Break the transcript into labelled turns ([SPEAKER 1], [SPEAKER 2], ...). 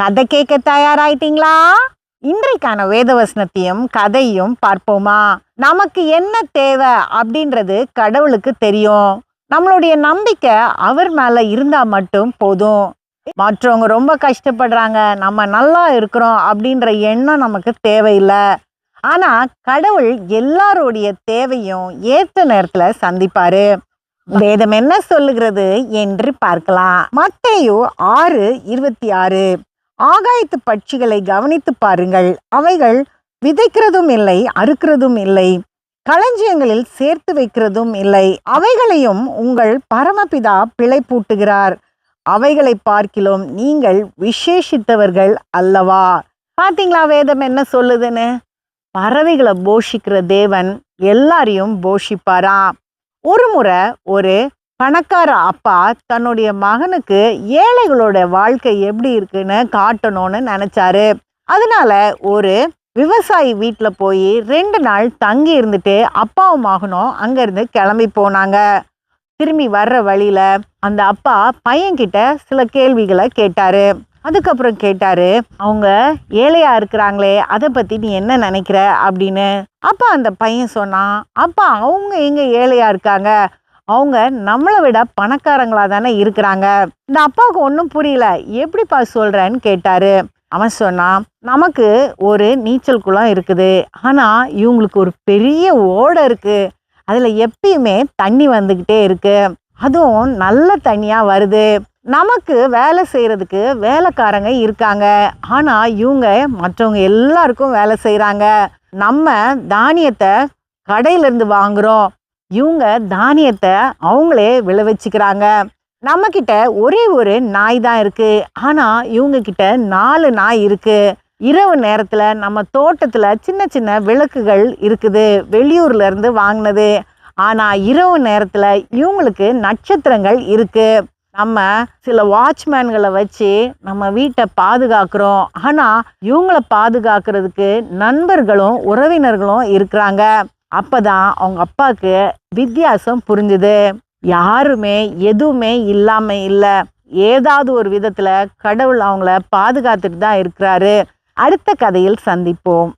[SPEAKER 1] கதை கேட்க தயாராயிட்டீங்களா? இன்றைக்கான வேதவசனத்தையும் கதையும் பார்ப்போமா? நமக்கு என்ன தேவை அப்படின்றது கடவுளுக்கு தெரியும். நம்மளுடைய நம்பிக்கை அவர் மேல இருந்தா மட்டும் போதும். மற்றவங்க ரொம்ப கஷ்டப்படுறாங்க நம்ம நல்லா இருக்கிறோம் அப்படின்ற எண்ணம் நமக்கு தேவையில்லை. ஆனா கடவுள் எல்லாருடைய தேவையும் ஏத்த நேரத்துல சந்திப்பாரு. வேதம் என்ன சொல்லுகிறது என்று பார்க்கலாம். மத்தையோ ஆறு இருபத்தி ஆறு. ஆகாயத்து பட்சிகளை கவனித்து பாருங்கள். அவைகள் விதைக்கிறதும் இல்லை அறுக்கிறதும் இல்லை களஞ்சியங்களில் சேர்த்து வைக்கிறதும் இல்லை. அவைகளையும் உங்கள் பரமபிதா பிழை பூட்டுகிறார் அவைகளை பார்க்கிலும் நீங்கள் விசேஷித்தவர்கள் அல்லவா? பாத்தீங்களா வேதம் என்ன சொல்லுதுன்னு? பறவைகளை போஷிக்கிற தேவன் எல்லாரையும் போஷிப்பாரா? ஒரு முறை ஒரு பணக்கார அப்பா தன்னுடைய மகனுக்கு ஏழைகளோட வாழ்க்கை எப்படி இருக்குன்னு காட்டணும்னு நினைச்சாரு. அதனால ஒரு விவசாயி வீட்டில் போய் ரெண்டு நாள் தங்கி இருந்துட்டு அப்பாவும் மகனும் அங்கேருந்து கிளம்பி போனாங்க. திரும்பி வர்ற வழியில அந்த அப்பா பையன்கிட்ட சில கேள்விகளை கேட்டாரு. அதுக்கப்புறம் கேட்டாரு அவங்க ஏழையா இருக்கிறாங்களே அதை பத்தி நீ என்ன நினைக்கிற? அப்படின்னு. அப்பா அந்த பையன் சொன்னான் அப்பா அவங்க எங்க ஏழையா இருக்காங்க? அவங்க நம்மளை விட பணக்காரங்களா தானே இருக்கிறாங்க. இந்த அப்பாவுக்கு ஒன்றும் புரியல. எப்படிப்பா சொல்கிறேன்னு கேட்டாரு. அவன் சொன்னான் நமக்கு ஒரு நீச்சல் குளம் இருக்குது. ஆனால் இவங்களுக்கு ஒரு பெரிய ஓடை இருக்குது அதில் எப்பயுமே தண்ணி வந்துக்கிட்டே இருக்குது அதுவும் நல்ல தண்ணியாக வருது. நமக்கு வேலை செய்கிறதுக்கு வேலைக்காரங்க இருக்காங்க. ஆனால் இவங்க மற்றவங்க எல்லாருக்கும் வேலை செய்கிறாங்க நம்ம தானியத்தை கடையிலேருந்து வாங்குகிறோம் இவங்க தானியத்தை அவங்களே விளைவிச்சுக்கிறாங்க நம்ம கிட்ட ஒரே ஒரு நாய் தான் இருக்கு. ஆனா இவங்க கிட்ட நாலு நாய் இருக்கு. இரவு நேரத்துல நம்ம தோட்டத்துல சின்ன சின்ன விளக்குகள் இருக்குது. வெளியூர்ல இருந்து வாங்கினது. ஆனா இரவு நேரத்துல இவங்களுக்கு நட்சத்திரங்கள் இருக்கு. நம்ம சில வாட்ச்மேன்களை வச்சு நம்ம வீட்டை பாதுகாக்கிறோம். ஆனா இவங்கள பாதுகாக்கிறதுக்கு நண்பர்களும் உறவினர்களும் இருக்கிறாங்க. அப்பதான் அவங்க அப்பாவுக்கு வித்தியாசம் புரிஞ்சுது. யாருமே எதுவுமே இல்லாம இல்லை. ஏதாவது ஒரு விதத்துல கடவுள் அவங்கள பாதுகாத்துட்டு தான் இருக்கிறாரு. அடுத்த கதையில் சந்திப்போம்.